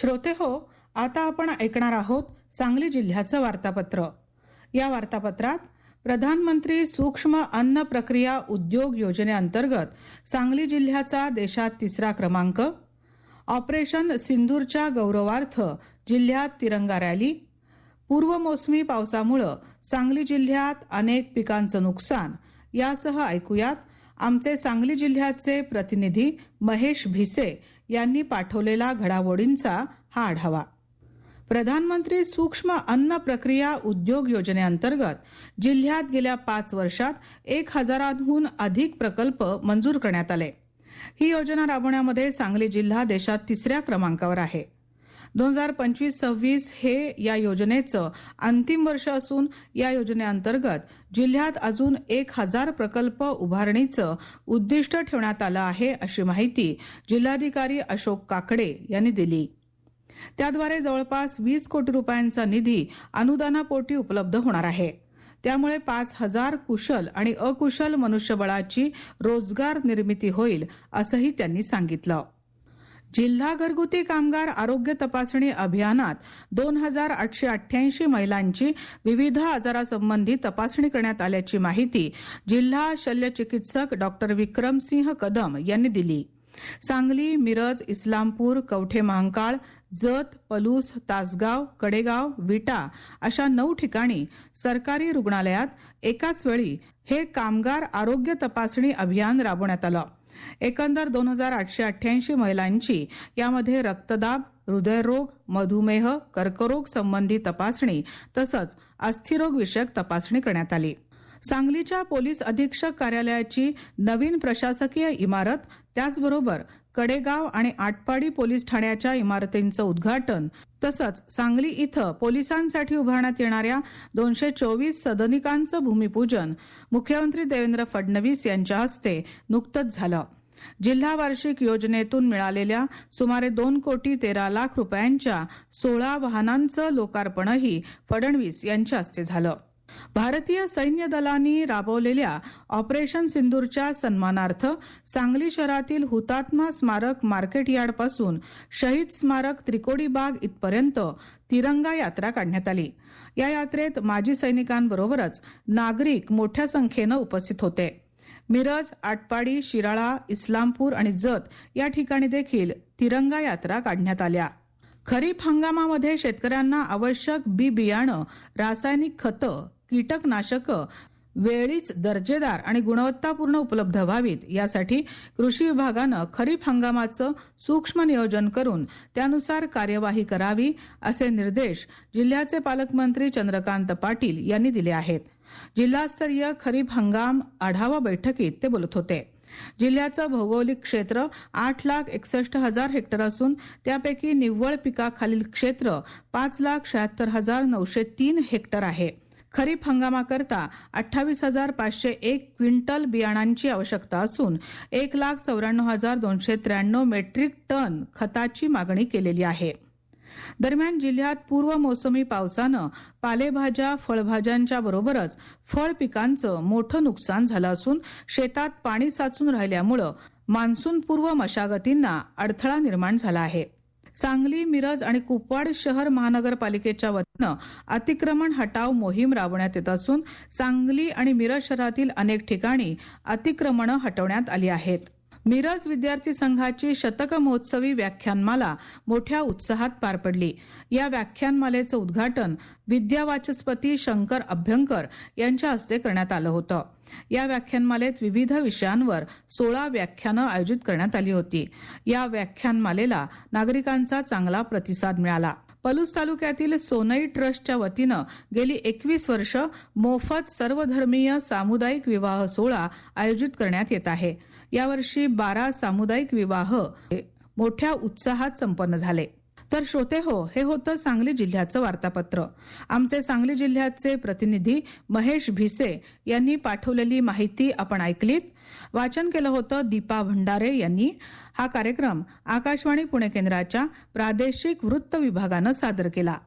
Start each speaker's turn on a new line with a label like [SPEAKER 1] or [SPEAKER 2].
[SPEAKER 1] श्रोते हो आता आपण ऐकणार आहोत सांगली जिल्ह्याचं वार्तापत्र. या वार्तापत्रात प्रधानमंत्री सूक्ष्म अन्न प्रक्रिया उद्योग योजनेअंतर्गत सांगली जिल्ह्याचा देशात तिसरा क्रमांक ऑपरेशन सिंदूरच्या गौरवार्थ जिल्ह्यात तिरंगा रॅली पूर्व मोसमी पावसामुळं सांगली जिल्ह्यात अनेक पिकांचं नुकसान यासह ऐकूयात आमचे सांगली जिल्ह्याचे प्रतिनिधी महेश भिसे यांनी पाठवलेला घडामोडींचा हा आढावा. प्रधानमंत्री सूक्ष्म अन्न प्रक्रिया उद्योग योजनेअंतर्गत जिल्ह्यात गेल्या पाच वर्षात एक हजारांहून अधिक प्रकल्प मंजूर करण्यात आले. ही योजना राबवण्यामध्ये सांगली जिल्हा देशात तिसऱ्या क्रमांकावर आहे. दोन हजार पंचवीस सव्वीस हे या योजनेचं अंतिम वर्ष असून या योजनेअंतर्गत जिल्ह्यात अजून एक हजार प्रकल्प उभारणीचं उद्दिष्ट ठेवण्यात आलं आहे अशी माहिती जिल्हाधिकारी अशोक काकडे यांनी दिली. त्याद्वारे जवळपास वीस कोटी रुपयांचा निधी अनुदानापोटी उपलब्ध होणार आहे. त्यामुळे पाच हजार कुशल आणि अकुशल मनुष्यबळाची रोजगार निर्मिती होईल असंही त्यांनी सांगितलं. जिल्हा घरगुती कामगार आरोग्य तपासणी अभियानात दोन हजार आठशे अठ्ठ्याऐंशी महिलांची विविध आजारासंबंधी तपासणी करण्यात आल्याची माहिती जिल्हा शल्यचिकित्सक डॉक्टर विक्रमसिंह कदम यांनी दिली. सांगली मिरज इस्लामपूर कवठे महांकाळ जत पलूस तासगाव कडेगाव विटा अशा नऊ ठिकाणी सरकारी रुग्णालयात एकाच वेळी हे कामगार आरोग्य तपासणी अभियान राबवण्यात आलं. एकंदर दोन हजार आठशे अठ्ठ्याऐंशी महिलांची यामध्ये रक्तदाब हृदयरोग मधुमेह कर्करोग संबंधी तपासणी तसंच अस्थिरोग विषयक तपासणी करण्यात आली. सांगलीच्या पोलीस अधीक्षक कार्यालयाची नवीन प्रशासकीय इमारत त्याचबरोबर कडेगाव आणि आटपाडी पोलीस ठाण्याच्या इमारतींचं उद्घाटन तसंच सांगली इथं पोलिसांसाठी उभारण्यात येणाऱ्या दोनशे चोवीस सदनिकांचं भूमिपूजन मुख्यमंत्री देवेंद्र फडणवीस यांच्या हस्ते नुकतंच झालं. जिल्हा वार्षिक योजनेतून मिळालेल्या सुमारे दोन कोटी तेरा लाख रुपयांच्या सोळा वाहनांचं लोकार्पणही फडणवीस यांच्या हस्ते झालं. भारतीय सैन्य दलांनी राबवलेल्या ऑपरेशन सिंदूरच्या सन्मानार्थ सांगली शहरातील हुतात्मा स्मारक मार्केट यार्डपासून शहीद स्मारक त्रिकोडी बाग इथपर्यंत तिरंगा यात्रा काढण्यात आली. या यात्रेत माजी सैनिकांबरोबरच नागरिक मोठ्या संख्येनं उपस्थित होते. मिरज आटपाडी शिराळा इस्लामपूर आणि जत या ठिकाणी देखील तिरंगा यात्रा काढण्यात आल्या. खरीप हंगामामध्ये शेतकऱ्यांना आवश्यक बी बियाणं रासायनिक खतं कीटकनाशकं वेळीच दर्जेदार आणि गुणवत्तापूर्ण उपलब्ध व्हावीत. यासाठी कृषी विभागानं खरीप हंगामाचं सूक्ष्म नियोजन करून त्यानुसार कार्यवाही करावी असे निर्देश जिल्ह्याचे पालकमंत्री चंद्रकांत पाटील यांनी दिले आहेत. जिल्हास्तरीय खरीप हंगाम आढावा बैठकीत ते बोलत होते. जिल्ह्याचं भौगोलिक क्षेत्र आठ लाख एकसष्ट हजार हेक्टर असून त्यापैकी निव्वळ पिकाखालील क्षेत्र पाच लाख शहात्तर हजार नऊशे तीन हेक्टर आहे. खरीप हंगामाकरता अठ्ठावीस हजार पाचशे एक क्विंटल बियाणांची आवश्यकता असून एक लाख चौऱ्याण्णव हजार दोनशे त्र्याण्णव मेट्रिक टन खताची मागणी केलेली आहे. दरम्यान जिल्ह्यात पूर्व मोसमी पावसानं पालेभाज्या फळभाज्यांच्या बरोबरच फळ पिकांचं मोठं नुकसान झालं असून शेतात पाणी साचून राहिल्यामुळं मान्सूनपूर्व मशागतींना अडथळा निर्माण झाला आहे. सांगली मिरज आणि कुपवाड शहर महानगरपालिकेच्या वतीनं अतिक्रमण हटाव मोहीम राबवण्यात येत असून सांगली आणि मिरज शहरातील अनेक ठिकाणी अतिक्रमणं हटवण्यात आली आहेत. मिरज विद्यार्थी संघाची शतक महोत्सवी व्याख्यानमाला मोठ्या उत्साहात पार पडली. या व्याख्यानमालेचं उद्घाटन विद्यावाचस्पती शंकर अभ्यंकर यांच्या हस्ते करण्यात आलं होतं. या व्याख्यानमालेत विविध विषयांवर सोळा व्याख्यानं आयोजित करण्यात आली होती. या व्याख्यानमालेला नागरिकांचा चांगला प्रतिसाद मिळाला. पलूस तालुक्यातील सोनई ट्रस्टच्या वतीनं गेली एकवीस वर्ष मोफत सर्वधर्मीय सामुदायिक विवाह सोहळा आयोजित करण्यात येत आहे. यावर्षी बारा सामुदायिक विवाह मोठ्या उत्साहात संपन्न झाले. तर श्रोते हो हे होतं सांगली जिल्ह्याचं वार्तापत्र. आमचे सांगली जिल्ह्याचे प्रतिनिधी महेश भिसे यांनी पाठवलेली माहिती आपण ऐकलीत. वाचन केलं होतं दीपा भंडारे यांनी. हा कार्यक्रम आकाशवाणी पुणे केंद्राच्या प्रादेशिक वृत्त विभागानं सादर केला.